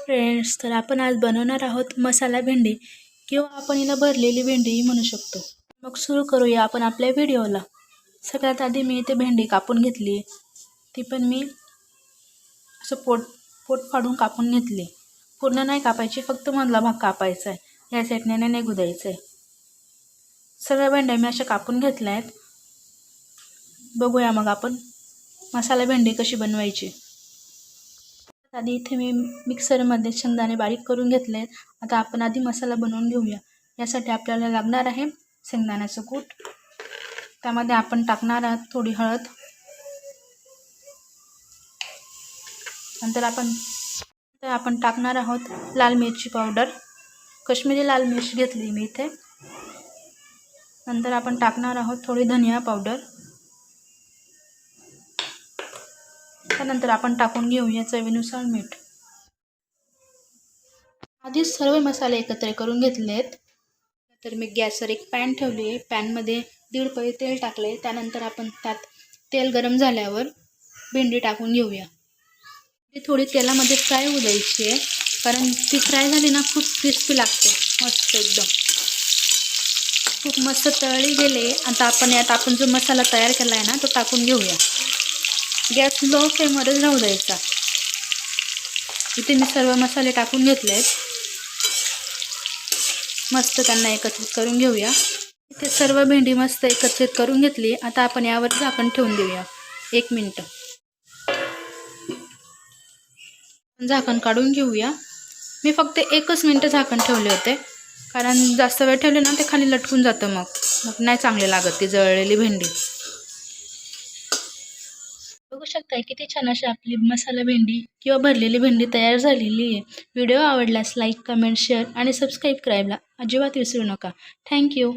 Friends तर आपण आज बनवणार आहोत मसाला भेंडी किंवा आपण हिला भरलेली भेंडीही म्हणू शकतो. मग सुरू करूया आपण आपल्या व्हिडिओला. सगळ्यात आधी मी इथे भेंडी कापून घेतली ती पण मी असं पोट पोट फाडून कापून घेतली पूर्ण नाही कापायची फक्त मधला भाग कापायचा आहे. या चटणीने निघू द्यायचं आहे. सगळ्या भेंड्या मी अशा कापून घेतल्या आहेत. बघूया मग आपण मसाला भेंडी कशी बनवायची. आधी इथे मी मिक्सरमध्ये शेंगदाणे बारीक करून घेतले. आता आपण आधी मसाला बनवून घेऊया. यासाठी आपल्याला लागणार आहे शेंगदाण्याचं कूट. त्यामध्ये आपण टाकणार आहोत थोडी हळद. नंतर आपण तर आपण टाकणार आहोत लाल मिरची पावडर. कश्मीरी लाल मिरची घेतली मी इथे. नंतर आपण टाकणार आहोत थोडी धनिया पावडर. त्यानंतर आपण टाकून घेऊया चवीनुसार मीठ. आधीच सर्व मसाले एकत्र करून घेतलेत. तर मी गॅसवर एक पॅन ठेवली आहे. पॅनमध्ये दीड पळी तेल टाकले त्यानंतर आपण त्यात तेल गरम झाल्यावर भेंडी टाकून घेऊया. ती थोडी तेलामध्ये फ्राय होऊ द्यायची आहे. कारण ती फ्राय झाली ना खूप क्रिस्पी लागते. मस्त एकदम. खूप मस्त तळली गेले. आता आपण यात आपण जो मसाला तयार केला आहे ना तो टाकून घेऊया. गॅस लो फ्लेमवरच राहू द्यायचा. इथे मी सर्व मसाले टाकून घेतले आहेत मस्त त्यांना एकत्रित करून घेऊया. इथे सर्व भेंडी मस्त एकत्रित करून घेतली. आता आपण यावर झाकण ठेवून देऊया. एक मिनटं. झाकण काढून घेऊया. मी फक्त एकच मिनटं झाकण ठेवले होते. कारण जास्त वेळ ठेवले ना ते खाली लटकून जातं मग. मग नाही चांगले लागत ती जळलेली भेंडी. बघू शकताय किती छान अशी आपली मसाला भेंडी किंवा भरलेली भेंडी तयार झालेली आहे. व्हिडिओ आवडल्यास लाईक कमेंट शेअर आणि सबस्क्राईब करायला अजिबात विसरू नका. थँक्यू